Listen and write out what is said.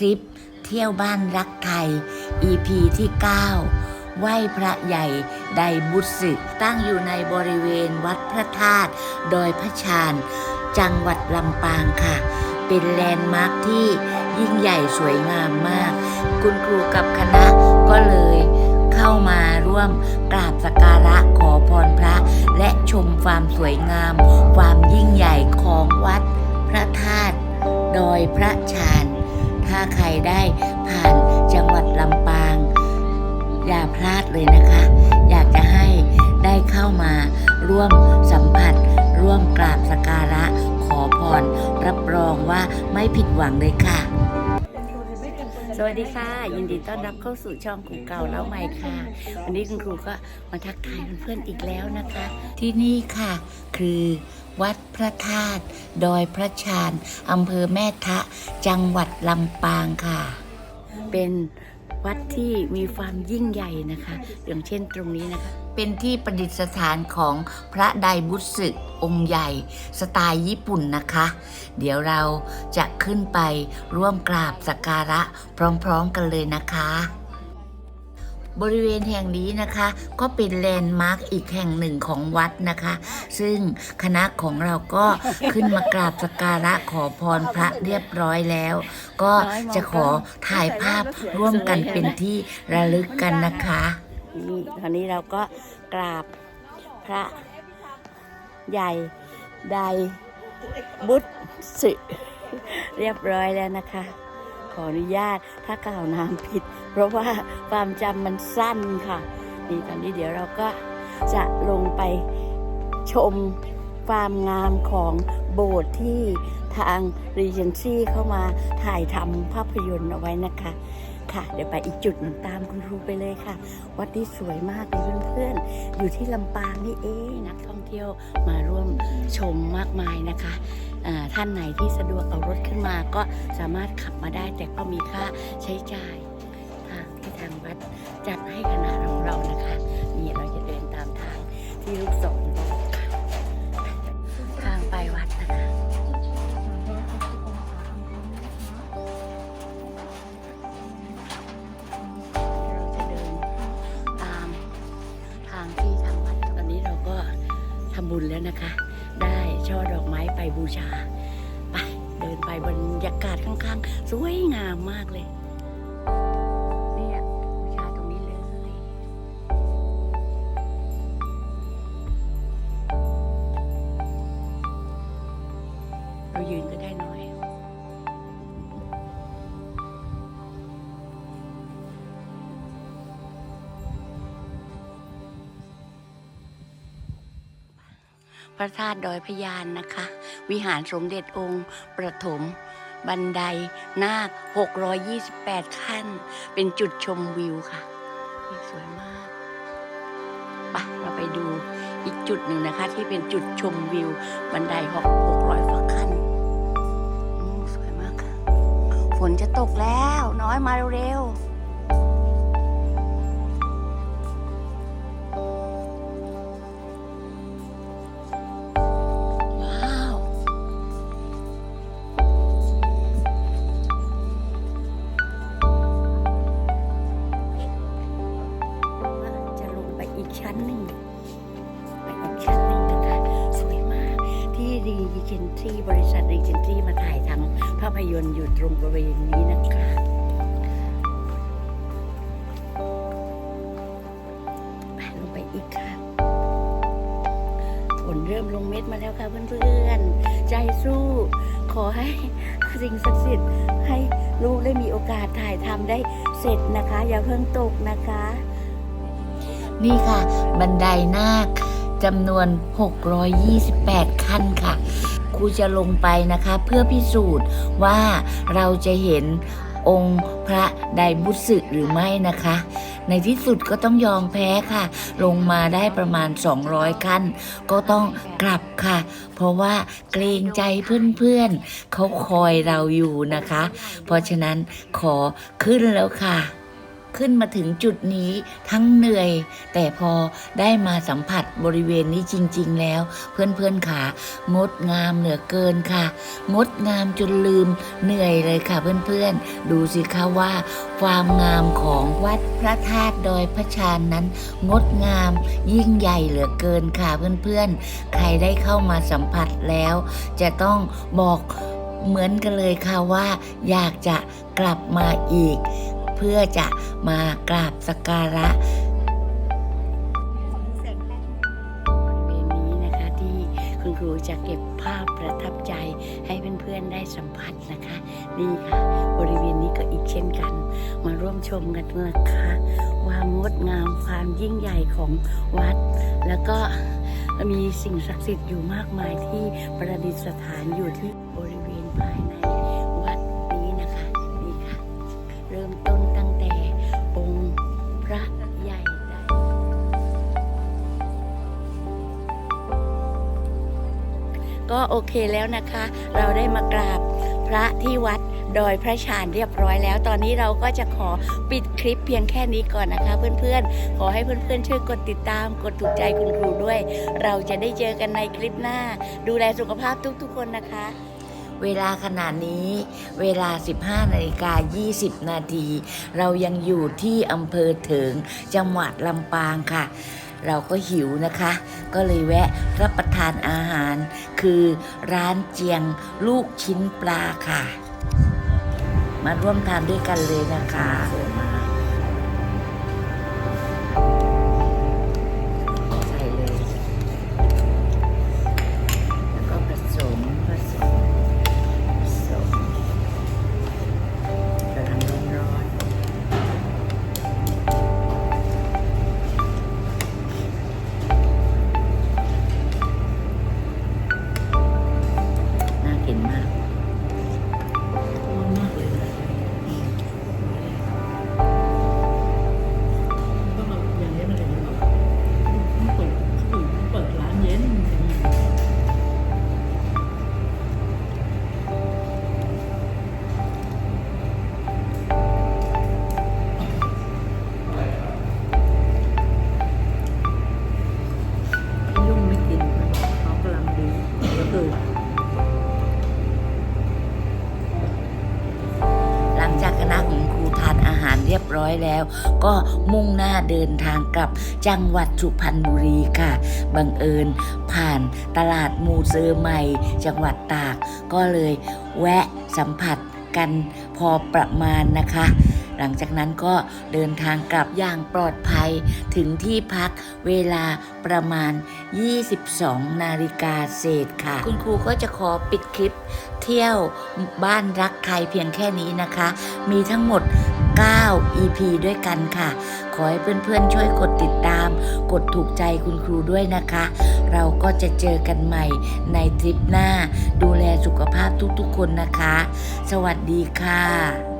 ทริปเที่ยวบ้านรักไทย EP ที่ 9 ไหว้พระใหญ่ไดบุษึตั้งอยู่ในบริเวณวัดพระธาตุดอยพระชาน จังหวัดลำปางค่ะ เป็นแลนด์มาร์คที่ยิ่งใหญ่สวยงามมาก คุณครูกับคณะก็เลยเข้ามาร่วมกราบสักการะขอพรพระ และชมความสวยงาม ความยิ่งใหญ่ของวัดพระธาตุดอยพระชาน ถ้าใครได้ผ่านจังหวัดลำปาง อย่าพลาดเลยนะคะ อยากจะให้ได้เข้ามาร่วมสัมผัส ร่วมกราบสักการะ ขอพร รับรองว่าไม่ผิดหวังเลยค่ะ สวัสดีค่ะ ยินดีต้อนรับเข้าสู่ช่องครูเก่าเล่าใหม่ค่ะ วันนี้คุณครูก็มาทักทายเพื่อนๆอีกแล้วนะคะ ที่นี่ค่ะ คือวัดพระธาตุดอยพระชานอำเภอแม่ทะ จังหวัดลำปางค่ะ เป็น วัดที่มีความยิ่งใหญ่นะคะ อย่างเช่นตรงนี้นะคะ เป็นที่ประดิษฐานของพระไดบุษึองค์ใหญ่สไตล์ญี่ปุ่นนะคะ เดี๋ยวเราจะขึ้นไปร่วมกราบสักการะพร้อมๆกันเลยนะคะ บริเวณแห่งนี้นะคะ ก็เป็นแลนด์มาร์กอีกแห่งหนึ่งของวัดนะคะ ซึ่งคณะของเราก็ขึ้นมากราบสักการะขอพรพระเรียบร้อยแล้ว ก็จะขอถ่ายภาพร่วมกันเป็นที่ระลึกกันนะคะนี่ตอนนี้เราก็กราบพระใหญ่ใดบุตรสึเรียบร้อยแล้วนะคะ ขออนุญาตถ้ากล่าวนามผิด เพราะว่าความจำมันสั้นค่ะ นี่ตอนนี้เดี๋ยวเราก็จะลงไปชมความงามของโบสถ์ที่ทาง Regency เข้ามาถ่ายทำภาพยนตร์เอาไว้นะคะ ค่ะ เดี๋ยวไปอีกจุดหนึ่งตามคุณครูไปเลยค่ะ วัดนี้สวยมากเลยเพื่อนๆ อยู่ที่ลำปางนี่เองนักท่องเที่ยวมาร่วมชมมากมายนะคะท่านไหนที่สะดวกเอารถขึ้นมาก็สามารถขับมาได้แต่ก็มีค่าใช้จ่าย จัดให้คณะของเรานะคะ นี่เราจะเดินตามทางที่ลูกศรบอกทางไปวัดนะคะ เราจะเดินตามทางที่ทางวัดตอนนี้เราก็ทำบุญแล้วนะคะ ได้ช่อดอกไม้ไปบูชา ไปเดินไปบรรยากาศข้างๆ สวยงามมากเลย พระธาตุดอยพญานนะคะ วิหารสมเด็จองค์ประถม บันไดนาค 628 ขั้น เป็นจุดชมวิวค่ะ สวยมากไปเราไปดูอีกจุดหนึ่งนะคะ ที่เป็นจุดชมวิว บันไดหก600กว่าขั้นสวยมากค่ะ ฝนจะตกแล้วน้อยมาเร็วๆ เจนซี่บริษัทรีเจนซี่มาถ่ายทำภาพยนตร์อยู่ตรงบริเวณนี้นะคะไปลงไปอีกค่ะฝนเริ่มลงเม็ดมาแล้วค่ะเพื่อนๆ ใจสู้ ขอให้สิ่งศักดิ์สิทธิ์ให้ลูกได้มีโอกาสถ่ายทำได้เสร็จนะคะ อย่าเพิ่งตกนะคะ นี่ค่ะ บันไดนาคจำนวน 628 ขั้นค่ะ ครูจะลงไปนะคะ เพื่อพิสูจน์ว่าเราจะเห็นองค์พระไดบุษึหรือไม่นะคะ ในที่สุดก็ต้องยอมแพ้ค่ะ ลงมาได้ประมาณ 200 ขั้น ก็ต้องกลับค่ะ เพราะว่าเกรงใจเพื่อนๆเขาคอยเราอยู่นะคะ เพราะฉะนั้นขอขึ้นแล้วค่ะ ขึ้นมาถึงจุดนี้ทั้งเหนื่อย แต่พอได้มาสัมผัสบริเวณนี้จริง ๆ แล้ว เพื่อนๆขางดงามเหลือเกินค่ะ งดงามจนลืมเหนื่อยเลยค่ะเพื่อนๆ ดูสิคะว่า ความงามของวัดพระธาตุดอยพระชานนั้น งดงามยิ่งใหญ่เหลือเกินค่ะเพื่อนๆ ใครได้เข้ามาสัมผัสแล้ว จะต้องบอกเหมือนกันเลยค่ะว่า อยากจะกลับมาอีก พื่อจะมากราบสักการะบริเวณนี้นะคะที่คุณครูจะเก็บภาพประทับใจให้เพื่อนๆได้สัมผัสนะคะ นี่ค่ะ บริเวณนี้ก็อีกเช่นกัน มาร่วมชมกันนะคะความงดงามความยิ่งใหญ่ของวัด แล้วก็มีสิ่งศักดิ์สิทธิ์อยู่มากมายที่ประดิษฐานอยู่ที่บริเวณภายใน ก็โอเคแล้วนะคะ เราได้มากราบพระที่วัดดอยพระชานเรียบร้อยแล้ว ตอนนี้เราก็จะขอปิดคลิปเพียงแค่นี้ก่อนนะคะ เพื่อนๆ ขอให้เพื่อนๆ ช่วยกดติดตาม กดถูกใจคุณครูด้วย เราจะได้เจอกันในคลิปหน้า ดูแลสุขภาพทุกๆคนนะคะ เวลาขนาดนี้ เวลา 15นาฬิกา20 นาที เรายังอยู่ที่อำเภอเถิง จังหวัดลำปางค่ะ เราก็หิวนะคะ ก็เลยแวะรับประทานอาหาร คือร้านเจียงลูกชิ้นปลาค่ะ มาร่วมทานด้วยกันเลยนะคะ ณะของครูทานอาหารเรียบร้อยแล้ว ก็มุ่งหน้าเดินทางกลับจังหวัดสุพรรณบุรีค่ะ บังเอิญผ่านตลาดมูเซอร์ใหม่ จังหวัดตาก ก็เลยแวะสัมผัสกันพอประมาณนะคะ หลังจากนั้นก็เดินทางกลับอย่างปลอดภัยถึงที่พักเวลาประมาณ 22 นาฬิกาเศษค่ะ คุณครูก็จะขอปิดคลิปเที่ยวบ้านรักใครเพียงแค่นี้นะคะ มีทั้งหมด 9 EP ด้วยกันค่ะ ขอให้เพื่อนๆช่วยกดติดตาม กดถูกใจคุณครูด้วยนะคะ เราก็จะเจอกันใหม่ในทริปหน้า ดูแลสุขภาพทุกๆคนนะคะ สวัสดีค่ะ